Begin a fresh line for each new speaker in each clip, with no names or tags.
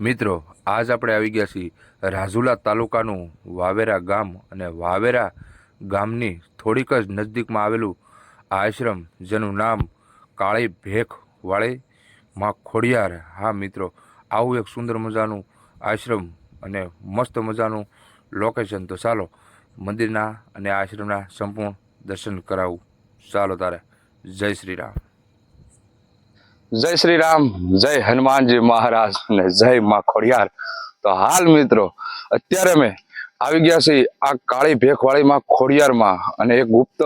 મિત્રો, આજ આપણે આવી ગયા છીએ રાજુલા તાલુકાનું વાવેરા ગામ અને વાવેરા ગામની થોડીક જ નજદીકમાં આવેલું આશ્રમ, જેનું નામ કાળી ભેખ વાળી માં ખોડિયાર. હા મિત્રો, આવું એક સુંદર મજાનું આશ્રમ અને મસ્ત મજાનું લોકેશન તો ચાલો, મંદિરના અને આશ્રમના સંપૂર્ણ દર્શન કરાવું. ચાલો તારે, જય શ્રી રામ.
જય શ્રી રામ જય હનુમાનજી મહારાજ અને જય માં ખોડિયાર. તો હાલ મિત્રો, અત્યારે અમે આવી ગયા છીએ આ કાળી ભેખવાળી માં ખોડિયારમાં અને એક ગુપ્ત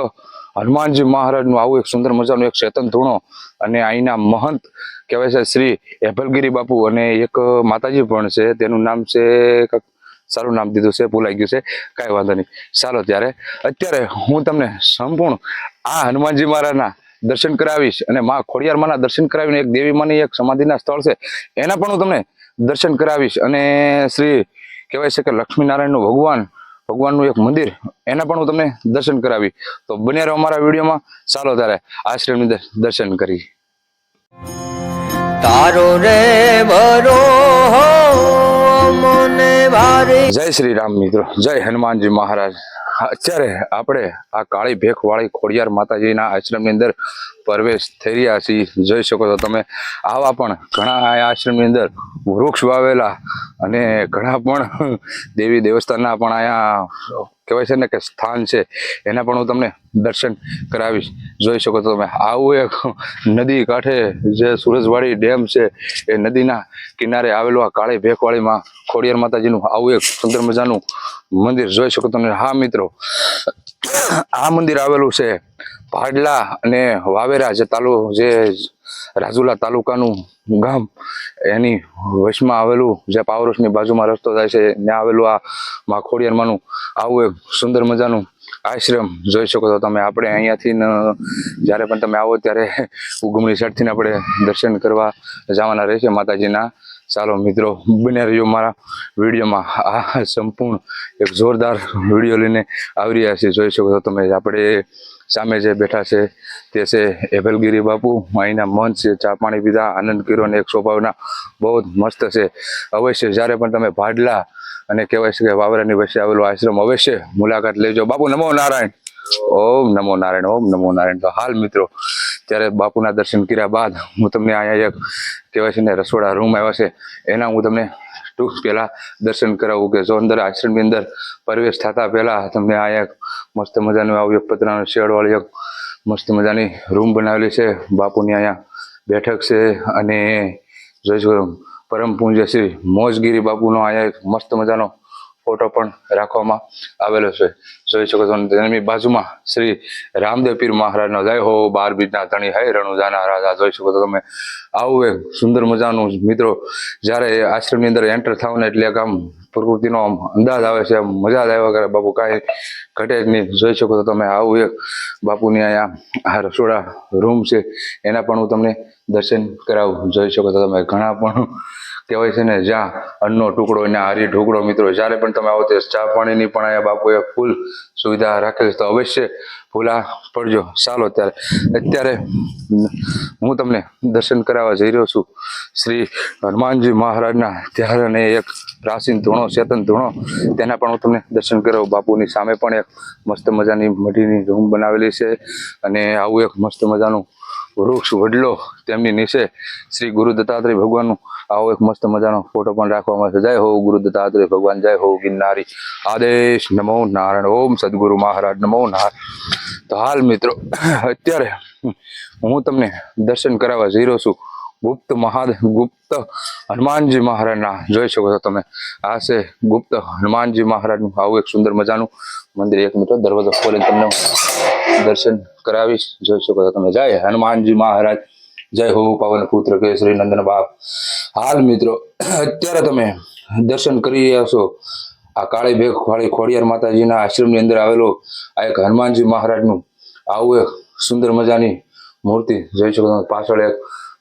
હનુમાનજી મહારાજનું આવું એક સુંદર મજાનું એક ચેતન ધૂણો અને અહીંના મહંત કહેવાય છે શ્રી એભલગીરી બાપુ અને એક માતાજી પણ છે, તેનું નામ છે સારું નામ દીધું છે, ભૂલાઈ ગયું છે, કાંઈ વાંધો નહીં. ચાલો ત્યારે, અત્યારે હું તમને સંપૂર્ણ આ હનુમાનજી મહારાજના દર્શન કરાવીશ અને માં ખોડિયારમાંના દર્શન કરાવીને એક દેવી માની એક સમાધિના સ્થળ છે, એના પણ હું તમને દર્શન કરાવીશ. અને શ્રી કહેવાય છે કે લક્ષ્મીનારાયણનું ભગવાન, ભગવાનનું એક મંદિર, એના પણ હું તમને દર્શન કરાવી તો બને રહો અમારા વિડીયોમાં. ચાલો તારે આશ્રમની દર- દર્શન કરી.
તારો રે બરો મને
જય શ્રી રામ મિત્રો, જય હનુમાનજી મહારાજ. અત્યારે આપણે આ કાળી ભેખ વાળી ખોડિયાર માતાજીના આશ્રમની અંદર પ્રવેશ થઈ રહ્યા છીએ. જોઈ શકો છો તમે, આવા પણ ઘણા આ આશ્રમની અંદર વૃક્ષ વાવેલા અને ઘણા પણ દેવી દેવસ્થાનના પણ અહીંયા કહેવાય છે ને કે સ્થાન છે, એના પણ હું તમને દર્શન કરાવીશ. જોઈ શકો છો તમે. આવું એક નદી કાંઠે જે સુરજવાડી ડેમ છે, એ નદીના કિનારે આવેલું આ કાળી ભેખવાળીમાં ખોડિયાર માતાજીનું આવું એક સુંદર મજાનું મંદિર. જોઈ શકો તમે. હા, મિત્રો. આ મંદિર આવેલું છે ભાડલા અને વાવેરા જે તાલુ, જે રાજુલા તાલુકાનું ગામ એની વશમાં આવેલું જે પાવરોસની બાજુમાં રસ્તો થાય છે, ત્યાં આવેલું આ માખોડિયારમાંનું આવું એક સુંદર મજાનું આશ્રમ જોઈ શકો છો તમે. આપણે અહીંયાથી જ્યારે પણ તમે આવો ત્યારે ઉગમણી સાઈડથી આપણે દર્શન કરવા જવાના રહેશે. માતાજીના, ચાલો મિત્રો બને રહ્યો મારા વિડીયોમાં. આ સંપૂર્ણ એક જોરદાર વીડિયો લઈને આવી રહ્યા છે. જોઈ શકો છો તમે, આપણે સામે જે બેઠા છે તે છે એભલગીરી બાપુ. અહીંના મન છે, ચા પાણી પીધા, આનંદ કર્યો એક સ્વભાવના બહુ જ મસ્ત છે. અવશ્ય જ્યારે પણ તમે ભાડલા અને કહેવાય છે કે વાવરાની વચ્ચે આવેલો આશ્રમ, અવશ્ય મુલાકાત લેજો. બાપુ, નમો નારાયણ. ઓમ નમો નારાયણ, ઓમ નમો નારાયણ. તો હાલ મિત્રો, ત્યારે બાપુના દર્શન કર્યા બાદ હું તમને અહીંયા એક કહેવાય છે ને રસોડા રૂમ આવ્યા છે. એના હું તમને ટૂંક પહેલાં દર્શન કરાવું કે જો અંદર આશ્રમની અંદર પ્રવેશ થતા પહેલાં તમને આ એક મસ્ત મજાનું આવું એક પતરાનું શેડવાળી એક મસ્ત મજાની રૂમ બનાવેલી છે. બાપુની અહીંયા બેઠક છે અને જોઈશું પરમ પૂજ્ય શ્રી મોજગીરી બાપુનો અહીંયા એક મસ્ત મજાનો ફોટો પણ રાખવામાં આવેલો છે. જોઈ શકો છો તેની બાજુમાં શ્રી રામદેવ પીર મહારાજનો જય હો, બાર બીજના ધણી હૈ, રણુજાના રાજા. જોઈ શકો છો તમે, આવું એક સુંદર મજાનું મિત્રો, જ્યારે આશ્રમની અંદર એન્ટર થાવ ને એટલે આમ પ્રકૃતિનો આમ અંદાજ આવે છે મજા જ આવ્યા કરે બાપુ કાંઈ ઘટે જ નહીં. જોઈ શકો છો તમે, આવું એક બાપુની અહીંયા આ રસોડા રૂમ છે. એના પણ હું તમને દર્શન કરાવું. જોઈ શકો છો તમે, ઘણા પણ કહેવાય છે ને, જ્યાં અન્નનો ટુકડો અને હારી ઢોકળો મિત્રો, જ્યારે પણ તમે આવો તે ચા પાણીની પણ અહીંયા બાપુએ ફૂલ સુવિધા રાખેલી તો અવશ્ય ભૂલા પડજો, ચાલો ત્યારે. અત્યારે હું તમને દર્શન કરાવવા જઈ રહ્યો છું. શ્રી હનુમાનજી મહારાજના ત્યારે અને એક પ્રાચીન ધૂણો, ચેતન ધૂણો, તેના પણ હું તમને દર્શન કરાવું. બાપુની સામે પણ એક મસ્ત મજાની મઢીની રૂમ બનાવેલી છે અને આવું એક મસ્ત મજાનું વૃક્ષ, વડલો તેમની નીચે શ્રી ગુરુ દત્તાત્રેય ભગવાનનું આવો એક મસ્ત મજાનો ફોટો પણ રાખવામાં આવશે જય હો ગુરુ દત્તાત્રેય ભગવાન, જય હો ગિરનારી. આદેશ નમો નારાયણ. ઓમ સદગુરુ મહારાજ. નમો નારાયણ. તો હાલ મિત્રો, અત્યારે હું તમને દર્શન કરાવવા રહ્યો છું. ગુપ્ત મહાદેવ ગુપ્ત હનુમાનજી મહારાજના. જોઈ શકો છો તમે. આ છે ગુપ્ત હનુમાનજી મહારાજનું. આવું એક સુંદર મજાનું મંદિર. એક મિત્રો દરવાજો ખોલીને તમને દર્શન કરાવીશ. જોઈ શકો છો તમે. જય હનુમાનજી મહારાજ. જય હો પવન પુત્ર કેસરી નંદન બાપ. હાલ મિત્રો, અત્યારે તમે દર્શન કરી રહ્યા છો. આ કાળી ભેખ વાળી ખોડિયાર માતાજીના આશ્રમની અંદર આવેલો આ એક હનુમાનજી મહારાજનું આવું એક સુંદર મજાની મૂર્તિ. જોઈ શકો પાછળ એક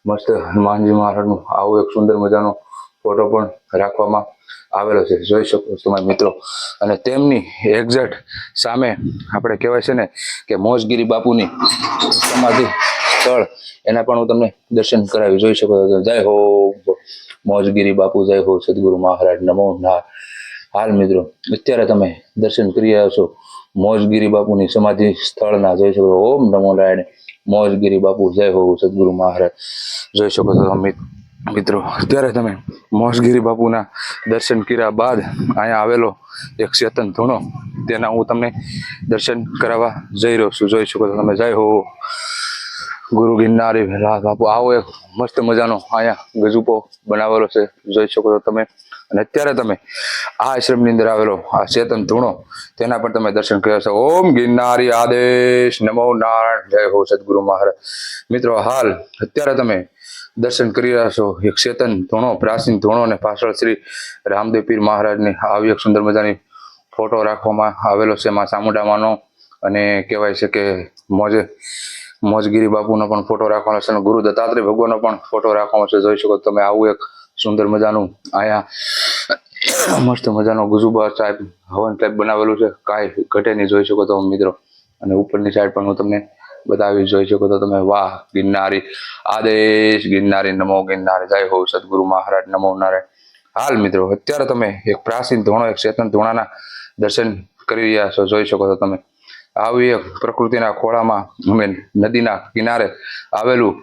મસ્ત હનુમાનજી મહારાજનું આવું એક સુંદર મજાનો ફોટો પણ રાખવામાં આવેલો છે. જોઈ શકો છો તમારા મિત્રો. અને તેમની એક્ઝેક્ટ સામે આપણે કહેવાય છે ને કે મોજગીરી બાપુની સમાધિ સ્થળ. એના પણ હું તમને દર્શન કરાવી જોઈ શકો છો. જય હો મોજગીરી બાપુ, જય હો સદગુરુ મહારાજ, નમો ના હાલ મિત્રો, અત્યારે તમે દર્શન કરી રહ્યા છો મોજગીરી બાપુની સમાધિ સ્થળના. જોઈ શકો. ઓમ નમો નારાયણ. મોજગીરી બાપુ, જય હો સદગુરુ મહારાજ. જોઈ શકો છો મિત- મિત્રો, અત્યારે તમે મોસગીરી બાપુના દર્શન કર્યા બાદ અહીંયા આવેલો એક ચેતન ધૂણો. તેના હું તમને દર્શન કરાવવા જઈ રહ્યો છું. જોઈ શકો છો તમે. જય હો. ગુરુ ગિરનારી ભેલા બાપુ. આવો એક મસ્ત મજાનો અહીંયા ગજુપો બનાવેલો છે. જોઈ શકો છો તમે. અને અત્યારે તમે આ આશ્રમની અંદર આવેલો, આ ચેતન ધૂણો, તેના પર તમે દર્શન કર્યા છો ઓમ ગિરનારી આદેશ, નમો નારાયણ, જય હો સદગુરુ મહારાજ. મિત્રો, હાલ અત્યારે તમે દર્શન કરી રહ્યા છો એક ચેતન ધૂણો, પ્રાચીન ધૂણો અને પાછળ શ્રી રામદેવ પીર મહારાજની આવી એક સુંદર મજાની ફોટો રાખવામાં આવેલો છે માં ચામુંડામાંનો. અને કહેવાય છે કે મોજે, મોજગીરી બાપુનો પણ ફોટો રાખવાનો છે અને ગુરુ દત્તાત્રેય ભગવાનનો પણ ફોટો રાખવાનો છે. જોઈ શકો તમે આવું એક સુંદર મજાનું અહીંયા મસ્ત મજાનો ગુજુબા ટાઈપ હવન ટાઈપ બનાવેલું છે. કાંઈ ઘટે નહીં, જોઈ શકો તો મિત્રો. અને ઉપરની સાઈડ પણ હું તમને બતાવી જોઈ શકો તો તમે. વાહ, ગિરનારી. આદેશ ગિરનારી, નમો ગિરનારી. જય હો સદગુરુ મહારાજ, નમો નારાયણ. હાલ મિત્રો, અત્યારે તમે એક પ્રાચીન ધોણો એક ચેતન ધોણાના દર્શન કરી રહ્યા છો, જોઈ શકો છો તમે. આવી એક પ્રકૃતિના ખોળામાં અમે નદીના કિનારે આવેલું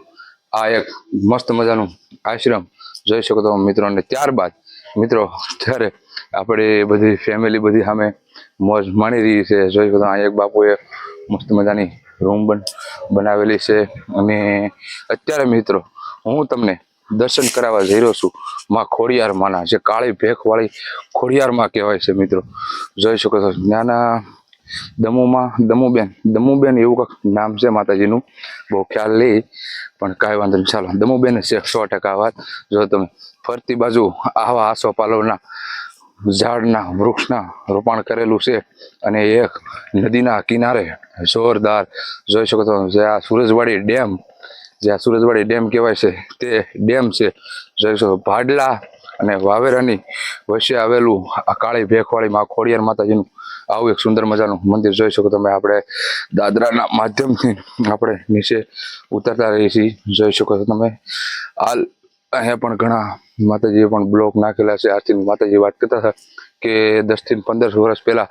આ એક મસ્ત મજાનું આશ્રમ જોઈ શકો તો મિત્રો અને ત્યારબાદ, મિત્રો ત્યારે આપણે બધી ફેમિલી બધી સામે મોજ માણી રહી છે. જોઈ શકો તો આ એક બાપુએ મસ્ત મજાની રૂમ બન, બનાવેલી છે. અને અત્યારે મિત્રો, હું તમને દર્શન કરાવવા જઈ રહ્યો છું માં ખોડિયાર માના, જે કાળી ભેખવાળી ખોડિયારમાં કહેવાય છે મિત્રો. જોઈ શકો છો નાના દમુમાં દમુબેન દમુબેન એવું કંઈક નામ છે માતાજીનું, બહુ ખ્યાલ નહીં પણ કાંઈ વાંધો નહીં. ચાલો દમુબેન છે સો ટકા વાત. જો તમે ફરતી બાજુ આવા આસોપાલવના ઝાડના, વૃક્ષના રોપાણ કરેલું છે અને એક નદીના કિનારે જોરદાર, જોઈ શકો છો, જે આ સુરજવાડી ડેમ, જે આ સુરજવાડી ડેમ કહેવાય છે, તે ડેમ છે. જોઈ શકો ભાડલા અને વાવેરાની વચ્ચે આવેલું આ કાળી ભેખવાળીમાં ખોડિયાર માતાજીનું આવું એક સુંદર મજાનું મંદિર જોઈ શકો તમે. આપણે દાદરાના માધ્યમથી આપણે નીચે ઉતરતા રહીએ છીએ. જોઈ શકો છો તમે. હાલ અહીંયા પણ ઘણા માતાજીએ પણ બ્લોક નાખેલા છે. આથી માતાજી વાત કરતા હતા કે દસથી પંદર વર્ષ પહેલા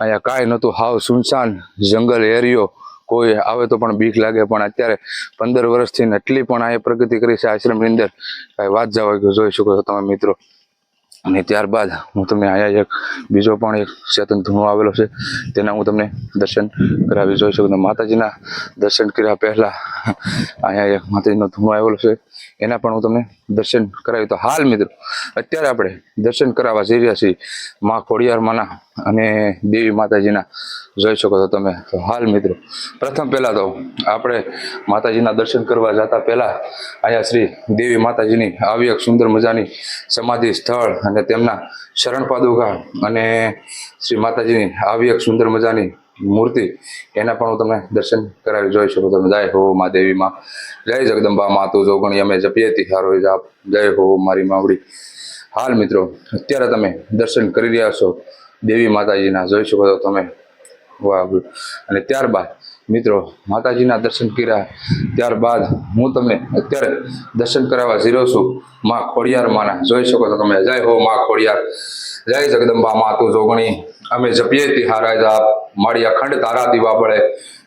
અહીંયા કાંઈ નહોતું. હાવ સુનસાન જંગલ એરિયો. કોઈ આવે તો પણ બીક લાગે, પણ અત્યારે પંદર વર્ષથી એટલી પણ અહીંયા પ્રગતિ કરી છે આશ્રમની અંદર. કાંઈ વાત જવા જોઈ શકો છો તમે મિત્રો. અને ત્યારબાદ હું તમને અહીંયા એક બીજો પણ એક ચેતન ધૂણો આવેલો છે, તેના હું તમને દર્શન કરાવી જોઈ શકું. માતાજીના દર્શન કર્યા પહેલાં અહીંયા એક માતાજીનો ધૂણો આવેલો છે. એના પણ હું તમને દર્શન કરાવી તો હાલ મિત્રો, અત્યારે આપણે દર્શન કરાવવા જઈ રહ્યા છીએ મા ખોડિયારમાંના અને દેવી માતાજીના. જોઈ શકો છો તમે. તો હાલ મિત્રો, પ્રથમ પહેલાં તો આપણે માતાજીના દર્શન કરવા જતા પહેલાં અહીંયા શ્રી દેવી માતાજીની આવી એક સુંદર મજાની સમાધિ સ્થળ અને તેમના શરણ પાદુકા અને શ્રી માતાજીની આવી એક સુંદર મજાની મૂર્તિ. એના પણ હું તમને દર્શન કરાવી જોઈ શકો. તમે જય હો મા દેવીમાં જય જગદંબા માતુ જોગણી, અમે જપીએ તિહારો જાપ. જય હો મારી માવડી. હાલ મિત્રો, અત્યારે તમે દર્શન કરી રહ્યા છો દેવી માતાજીના. જોઈ શકો છો તમે. વાહ. અને ત્યારબાદ મિત્રો, માતાજીના દર્શન કર્યા ત્યારબાદ હું તમને અત્યારે દર્શન કરાવવા જીરો છું. માં ખોડિયાર માના, જોઈ શકો છો તમે. જય હો માં ખોડિયાર. જય જગદંબા માતુ જોગણી. અમે જપીએ તિહારા જાપ મારી અખંડ તારા દીવા બળે.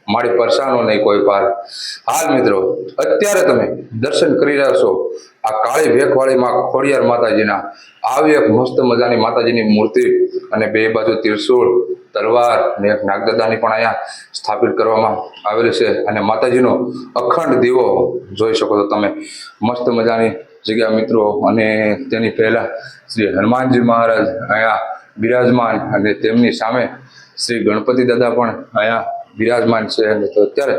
મારી પરસાનો નહીં કોઈ પાર. હાલ મિત્રો, અત્યારે તમે દર્શન કરી રહ્યા છો. આ કાળી ભેખવાળીમાં ખોડિયાર માતાજીના. આવી એક મસ્ત મજાની માતાજીની મૂર્તિ અને બે બાજુ ત્રિશૂળ, તલવાર અને એક નાગદાદાની પણ અહીંયા સ્થાપિત કરવામાં આવેલી છે. અને માતાજીનો અખંડ દીવો જોઈ શકો છો તમે. મસ્ત મજાની જગ્યા મિત્રો. અને તેની પહેલા શ્રી હનુમાનજી મહારાજ અહીંયા બિરાજમાન અને તેમની સામે શ્રી ગણપતિ દાદા પણ અહીંયા બિરાજમાન છે. અને અત્યારે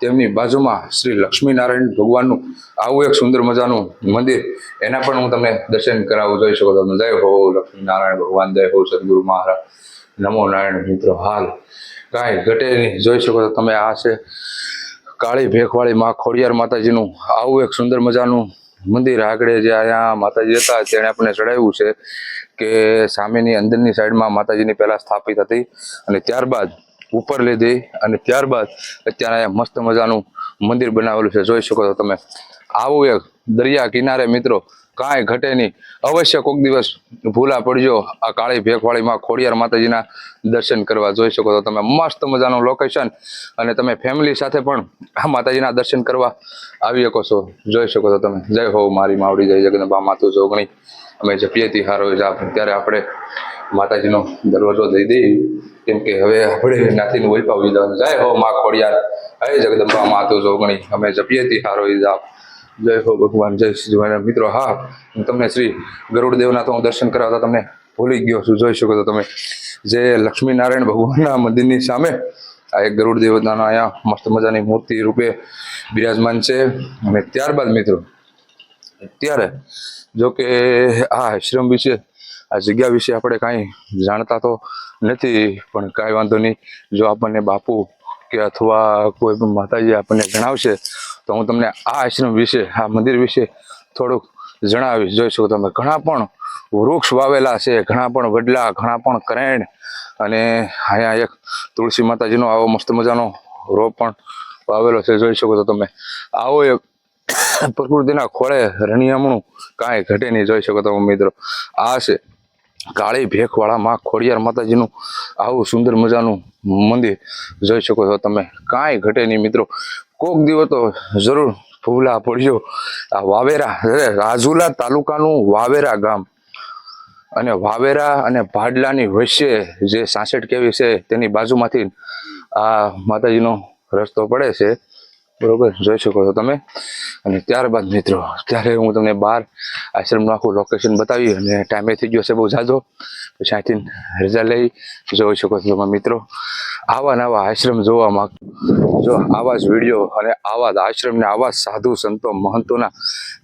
તેમની બાજુમાં શ્રી લક્ષ્મીનારાયણ ભગવાનનું, આવું એક સુંદર મજાનું મંદિર. એના પણ હું તમને દર્શન કરાવું, જોઈ શકો તમે. જય હો લક્ષ્મીનારાયણ ભગવાન, જય હો સદગુરુ મહારાજ. નમો નારાયણ મિત્રો, હાલ. કાંઈ ઘટે નહીં. જોઈ શકો તો તમે, આ છે કાળી ભેખવાળી માં ખોડિયાર માતાજીનું, આવું એક સુંદર મજાનું મંદિર આગળ જે અહીંયા માતાજી હતા, તેણે આપણે ચડાવ્યું છે કે સામેની અંદરની સાઈડમાં માતાજીની પહેલાં સ્થાપિત હતી. અને ત્યારબાદ ઉપર લીધી અને ત્યારબાદ અત્યારે અહીંયા મસ્ત મજાનું મંદિર બનાવેલું છે. જોઈ શકો છો તમે. આવું એક દરિયા કિનારે મિત્રો કાંઈ ઘટે નહીં. અવશ્ય કોઈક દિવસ ભૂલા પડજો. આ કાળી ભેખવાળીમાં ખોડિયાર માતાજીના દર્શન કરવા જોઈ શકો તો તમે. મસ્ત મજાનું લોકેશન અને તમે ફેમિલી સાથે પણ આ માતાજીના દર્શન કરવા આવી શકો છો. જોઈ શકો તો તમે. જય હો મારી માવડી, જય જગદંબા માતુ જોગણી. અમે જપીએ તી હારો જાપ ત્યારે આપણે માતાજીનો દરવાજો દઈ દઈએ. કેમ કે હવે આપણે નાથીને વૈપાવી જવાનું જય હો માં ખોડિયાર. હે જગદંબા માતુ જોગણી અમે જપીએ તી હારો જાપ જય હો ભગવાન, જય શ્રી મિત્રો, હા, હું તમને શ્રી ગરુડ દેવના તો હું દર્શન કરાવતા તમને ભૂલી ગયો છું. જોઈ શકો તો તમે. જે લક્ષ્મીનારાયણ ભગવાનના મંદિરની સામે આ એક ગરુડ દેવતાનો અહીંયા મસ્ત મજાની મૂર્તિ રૂપે બિરાજમાન છે. અને ત્યારબાદ મિત્રો ત્યારે જો કે આ આશ્રમ વિશે આ જગ્યા વિશે આપણે કાંઈ જાણતા તો નથી, પણ કાંઈ વાંધો નહીં. જો આપણને બાપુ કે અથવા કોઈ પણ માતાજી આપણને જણાવશે, તો હું તમને આ આશ્રમ વિશે, આ મંદિર વિશે થોડુંક જણાવીશ. જોઈ શકો તમે, ઘણા પણ વૃક્ષ વાવેલા છે, ઘણા પણ વડલા, ઘણા પણ કરેણ, અને અહીંયા એક તુલસી માતાજીનો આવો મસ્ત મજાનો રોપ પણ વાવેલો છે. જોઈ શકો તો તમે, આવો એક પ્રકૃતિના ખોળે રણિયામણું કાંઈ ઘટે નહીં. જોઈ શકો તમે મિત્રો, આ છે. કાળી ભેખવાળામાં ખોડિયાર માતાજીનું આવું સુંદર મજાનું મંદિર જોઈ શકો છો તમે. કાંઈ ઘટે નહીં મિત્રો. કોક દિવસ તો જરૂર ભૂલા પડજો. આ વાવેરા રાજુલા તાલુકાનું વાવેરા ગામ. અને વાવેરા અને ભાડલાની વચ્ચે જે સાસઠ કેવી છે તેની બાજુમાંથી આ માતાજીનો રસ્તો પડે છે. બરોબર? જોઈ શકો છો તમે. અને ત્યારબાદ મિત્રો, ત્યારે હું તમને બહાર આશ્રમનું આખું લોકેશન બતાવી અને ટાઈમે થઈ ગયો છે બહુ જાજો પછી અહીંથી રજા લઈ જોઈ શકો છો મિત્રો. આવા નવા આશ્રમ જોવા માંગ જો આવા જ વીડિયો અને આવા જ આશ્રમને આવા સાધુ સંતો, મહંતોના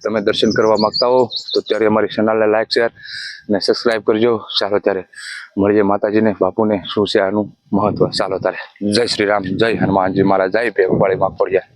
તમે દર્શન કરવા માંગતા હો, તો ત્યારે અમારી ચેનલને લાઈક શેર અને સબસ્ક્રાઈબ કરજો. ચાલો ત્યારે મળીએ માતાજીને, બાપુને, શું છે આનું મહત્વ? ચાલો ત્યારે. જય શ્રી રામ, જય હનુમાનજી મારા જય ભેગવાળી માં પડ્યા